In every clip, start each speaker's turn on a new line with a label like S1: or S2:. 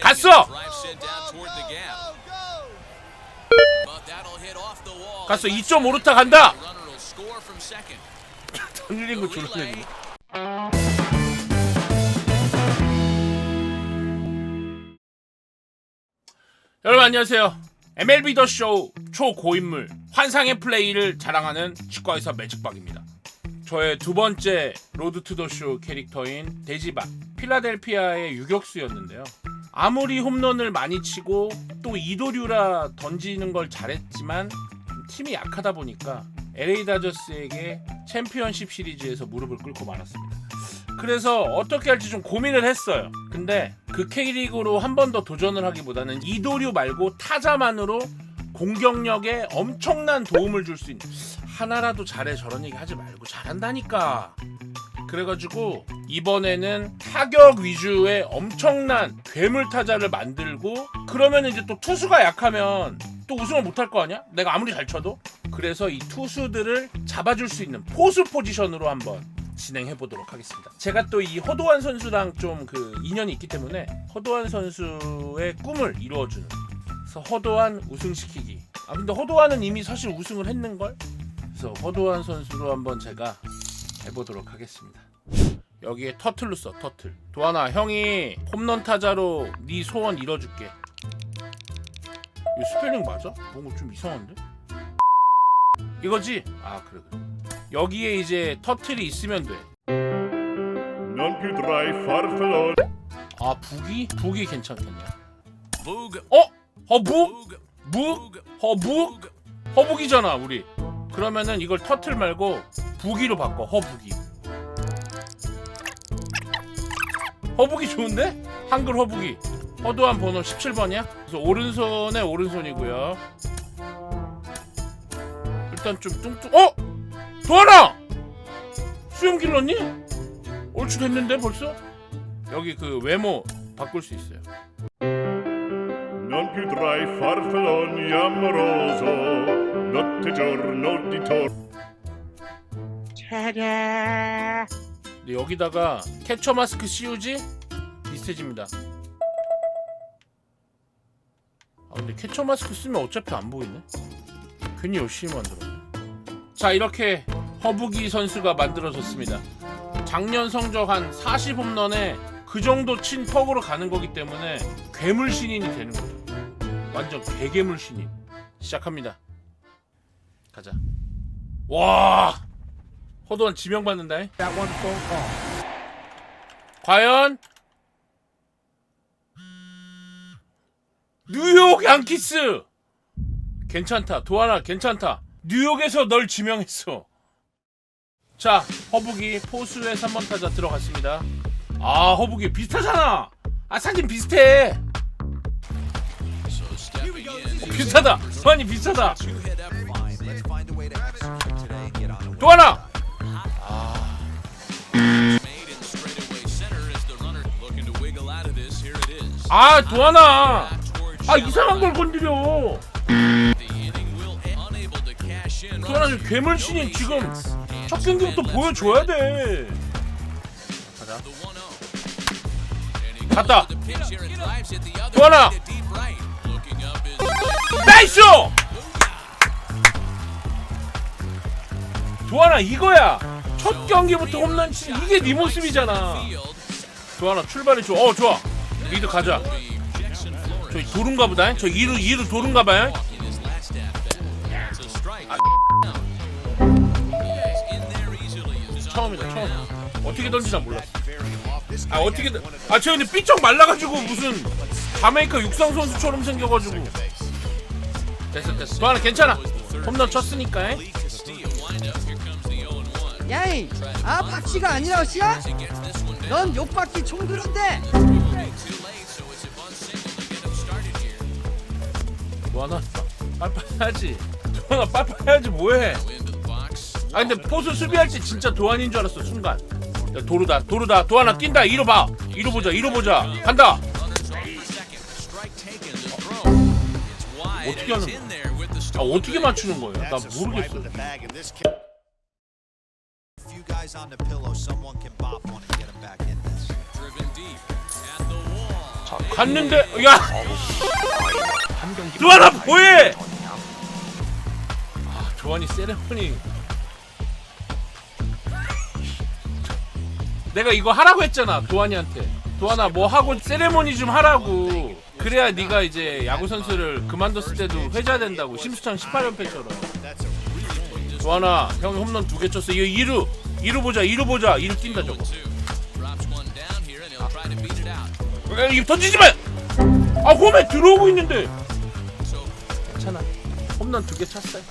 S1: 갔어! 갔어 2.5루타 간다! 던질린 거 졸라 여러분 안녕하세요. MLB 더쇼 초고인물 환상의 플레이를 자랑하는 치과의사 매직박입니다. 저의 두 번째 로드 투 더 쇼 캐릭터인 데지박 필라델피아의 유격수였는데요. 아무리 홈런을 많이 치고 또 이도류라 던지는 걸 잘했지만 좀 팀이 약하다 보니까 LA 다저스에게 챔피언십 시리즈에서 무릎을 꿇고 말았습니다. 그래서 어떻게 할지 좀 고민을 했어요. 근데 그 K리그로 한 번 더 도전을 하기보다는 이도류 말고 타자만으로 공격력에 엄청난 도움을 줄 수 있는 하나라도 잘해 저런 얘기 하지 말고 잘한다니까. 그래가지고 이번에는 타격 위주의 엄청난 괴물 타자를 만들고 그러면 이제 또 투수가 약하면 또 우승을 못할 거 아니야? 내가 아무리 잘 쳐도 그래서 이 투수들을 잡아줄 수 있는 포수 포지션으로 한번 진행해 보도록 하겠습니다. 제가 또 이 허도한 선수랑 좀 그 인연이 있기 때문에 허도한 선수의 꿈을 이루어주는 그래서 허도한 우승시키기. 아 근데 허도한은 이미 사실 우승을 했는 걸. 그래서 허도한 선수로 한번 제가 해보도록 하겠습니다. 여기에 터틀로 써 터틀. 도하나 형이 홈런 타자로 네 소원 이뤄줄게. 이 스펠링 맞아? 뭔가 좀 이상한데? 이거지? 아 그래 그래. 여기에 이제 터틀이 있으면 돼. 아 북이? 북이 괜찮겠네.
S2: Boog.
S1: 어? 허북? 묵? 허북? 허북이잖아 우리. 그러면은 이걸 터틀 말고 북이로 바꿔 허북이. 허북이 좋은데? 한글 허북이. 허도한 번호 17번이야? 그래서 오른손에 오른손이고요. 일단 좀 뚱뚱. 어? 도하나! 수염 길렀니? 얼추 됐는데 벌써? 여기 그 외모 바꿀 수 있어요.
S3: Non più tra i farfalloni amoroso. Notte e giorno di tor.
S1: 근데 여기다가 캐처 마스크 씌우지 비슷해집니다. 아 근데 캐처 마스크 쓰면 어차피 안 보이네. 괜히 열심히 만들었네. 자 이렇게 허브기 선수가 만들어졌습니다. 작년 성적 한 40홈런에 그 정도 친 퍽으로 가는 거기 때문에 괴물 신인이 되는 거죠. 완전 개괴물 신인. 시작합니다. 가자. 와 허도한 지명 받는다. 잉? 과연 뉴욕 양키스 괜찮다 도하나 괜찮다 뉴욕에서 널 지명했어 자 허북이 포수의 3번 타자 들어갔습니다 아 허북이 비슷하잖아 아 사진 비슷해
S2: of this. Here it is.
S1: 아
S2: Back toward
S1: 아 이상한 걸. 건드려
S2: cash in.
S1: 도하나 지금 첫 경기부터 보여줘야 돼 가자
S2: The 1-0. And he goes
S1: 갔다.
S2: the pitch
S1: 나이스! 도하나 이거야. 첫 경기부터 홈런 치 이게 네 모습이잖아. 도하나 출발이 좋아. 어 좋아. 리드 가자. 저기 도른가 보다. 저 이루 이루 도른가 봐요. 처음이다 처음. 어떻게 던지나 몰랐어. 아 어떻게 던- 아저 근데 삐쩍 말라가지고 무슨 자메이카 육상 선수처럼 생겨가지고. 됐어 됐어. 도하나 괜찮아. 홈런 쳤으니까.
S2: lead to steal. Wind up. Here comes the 0-1.
S4: 야이 아 박씨가 아니라 씨야? 넌 욕박씨 총들인데
S2: Moving too late, so it's a bunt single to get him started here.
S1: 도하나 빨빨 해야지. 도하나 빨빨 해야지 뭐해. 아 근데 포수 수비할 때 진짜 도안인 줄 알았어 순간 야, 도루다 도루다 도하나 뛴다 이로 봐 이로 보자 이로 보자 간다 어떻게 하는
S2: the
S1: 아 어떻게. 맞추는 거야 나 모르겠어.
S2: At
S1: 갔는데 야 도하나 뭐해 아 조한이 세레머니 내가 이거 하라고 했잖아 도한이한테 도한아 뭐 하고 세레머니 좀 하라고 그래야 네가 이제 야구 선수를 그만뒀을 때도 회자된다고 심수창 18연패처럼. 도한아 형이 홈런 두 개 쳤어. 이거 2루 2루 보자 2루 보자. 2루 뛴다 저거. 이거 던지지 마! 아 홈에 들어오고 있는데. 괜찮아. 홈런 두 개 찼어요.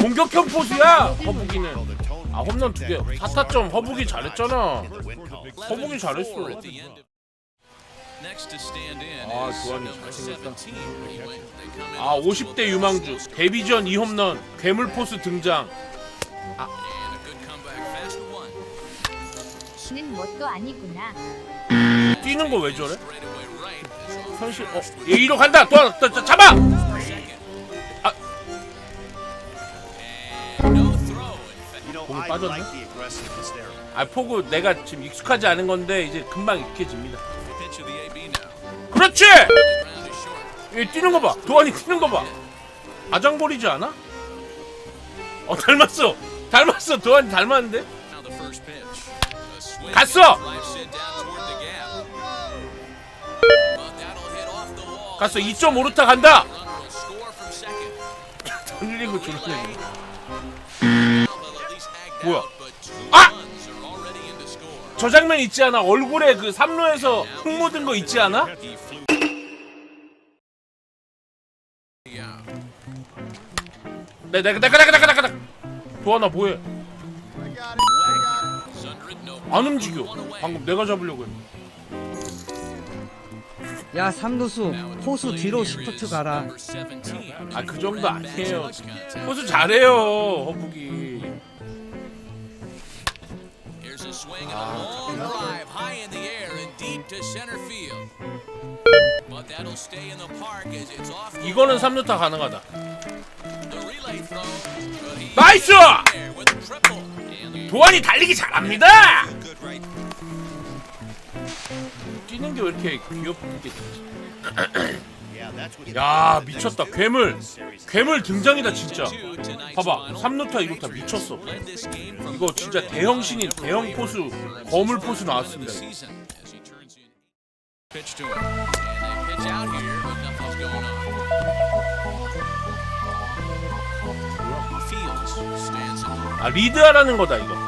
S1: 공격형 포수야 허북이는. 아 홈런 두 개. 4타점 허북이 잘했잖아. 허북이 잘했어 아,
S2: number
S1: 잘생겼다.
S2: 17. He went- they come in
S1: 아 50대 유망주 데뷔전 2홈런 괴물 포수 등장.
S5: 는 뭣도 아니구나.
S1: 뛰는 거 왜 저래? 현실 어 얘 이로 간다 또, 또, 또 잡아. 아. 공이 빠졌네? 아 포구 내가 지금 익숙하지 않은 건데 이제 금방 익숙해집니다 그렇지. 얘 뛰는 거 봐. 도안이 뛰는 거 봐. 아장거리지 않아? 어 닮았어. 닮았어. 도안이 닮았는데? 갔어. 갔어. 2.5루타 간다.
S2: Least hag
S1: 뭐야? 저 장면 있지 않아? 얼굴에 그 삼루에서 흙 묻은 거 있지 않아? 내 내가 내가 내가 내가 내가. 도안아 뭐해? 안 움직여. 방금 내가 잡으려고 했는데.
S4: 야 삼루수 포수 뒤로 시프트 가라
S2: number 17.
S1: 아그 정도 아니에요. 포수 잘해요. 허북이.
S2: Swing and a long drive high in the air and deep to center field. But that'll stay in the park as it's off the
S1: 이거는 3루타 가능하다.
S2: the relay throw. But he
S1: 나이스!
S2: there with a triple. And the
S1: 도안이 달리기 잘합니다. 뛰는 게 왜 이렇게 귀엽게
S6: what
S1: 야 미쳤다 괴물 괴물 등장이다 진짜 봐봐
S2: final.
S1: 3루타 2루타 미쳤어 이거 진짜 대형 신인 대형 포수. 거물 포수 나왔습니다 아 리드하라는 거다 이거